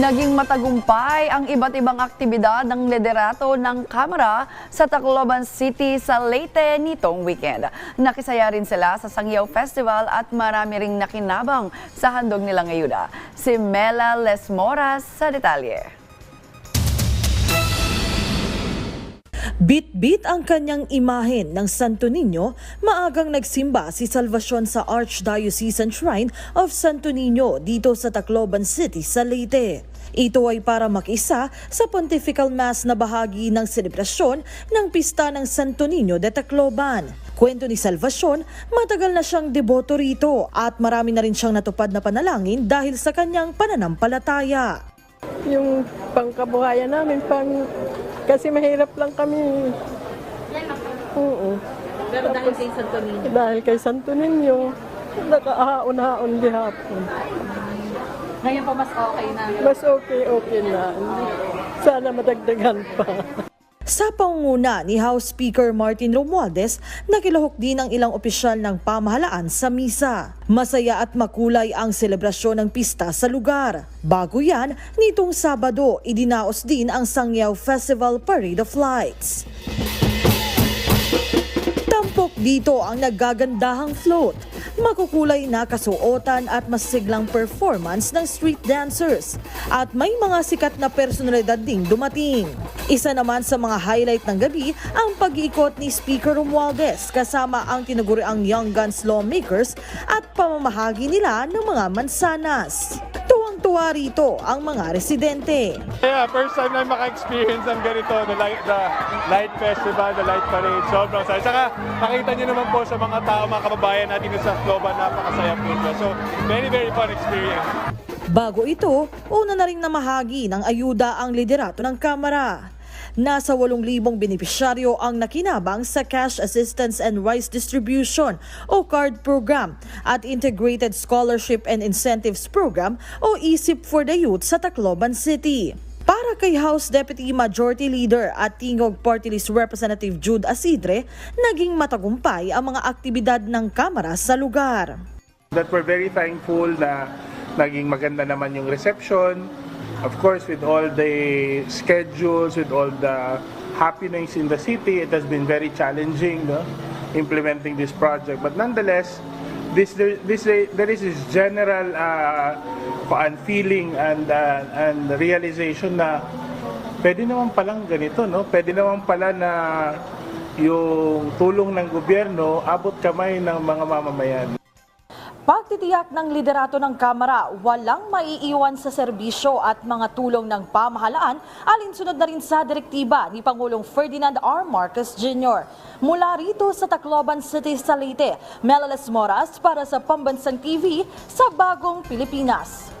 Naging matagumpay ang iba't ibang aktibidad ng liderato ng Kamara sa Tacloban City sa Leyte nitong weekend. Nakisaya rin sila sa Sangyaw Festival at marami ring nakinabang sa handog nilang ayuda. Si Mela Lesmoras sa detalye. Bit-bit ang kanyang imahen ng Santo Niño, maagang nagsimba si Salvacion sa Archdiocesan Shrine of Santo Niño dito sa Tacloban City sa Leyte. Ito ay para makisa sa Pontifical Mass na bahagi ng selebrasyon ng pista ng Santo Niño de Tacloban. Kwento ni Salvacion, matagal na siyang deboto rito at marami na rin siyang natupad na panalangin dahil sa kanyang pananampalataya. yung pangkabuhayan namin, pang, kasi mahirap lang kami. Oo. Pero dahil kay Santo Niño. Dahil kay Santo Niño, nakaaon-haon gihapon. Ngayon pa mas okay na. Mas okay-okay na. Sana madagdagan pa. Sa pangunguna ni House Speaker Martin Romualdez, nakilahok din ang ilang opisyal ng pamahalaan sa misa. Masaya at makulay ang selebrasyon ng pista sa lugar. Bago yan, nitong Sabado, idinaos din ang Sangyaw Festival Parade of Lights. Tampok dito ang naggagandahang float. Makukulay na kasuotan at masiglang performance ng street dancers. At may mga sikat na personalidad ding dumating. Isa naman sa mga highlight ng gabi ang pag-iikot ni Speaker Romualdez kasama ang tinaguriang Young Guns lawmakers at pamamahagi nila ng mga mansanas. Tuwang-tuwa rito ang mga residente. Yeah, first time na maka-experience ng ganito, the light, the light festival, the light parade, sobrang saya. Saka nakita niyo naman po sa mga tao, mga kababayan natin sa Globan, napakasaya po siya. So, very, very fun experience. Bago ito, una na rin namahagi ng ayuda ang liderato ng Kamara. Nasa 8,000 benepisyaryo ang nakinabang sa Cash Assistance and Rice Distribution o CARD program at Integrated Scholarship and Incentives Program o ISIP for the Youth sa Tacloban City. Para kay House Deputy Majority Leader at Tingog Party List Representative Jude Asidre, naging matagumpay ang mga aktibidad ng Kamara sa lugar. that we're very thankful na naging maganda naman yung reception. Of course, with all the schedules, with all the happenings in the city, it has been very challenging no? implementing this project. But nonetheless, this, this, there is this general uh, feeling and, uh, and realization na pwede naman palang ganito, no? Pwede naman pala na yung tulong ng gobyerno abot kamay ng mga mamamayan. Pagtitiyak ng liderato ng Kamara, walang maiiwan sa serbisyo at mga tulong ng pamahalaan alinsunod na rin sa direktiba ni Pangulong Ferdinand R. Marcos Jr. Mula rito sa Tacloban City sa Leyte, Melales Moras para sa Pambansang TV sa Bagong Pilipinas.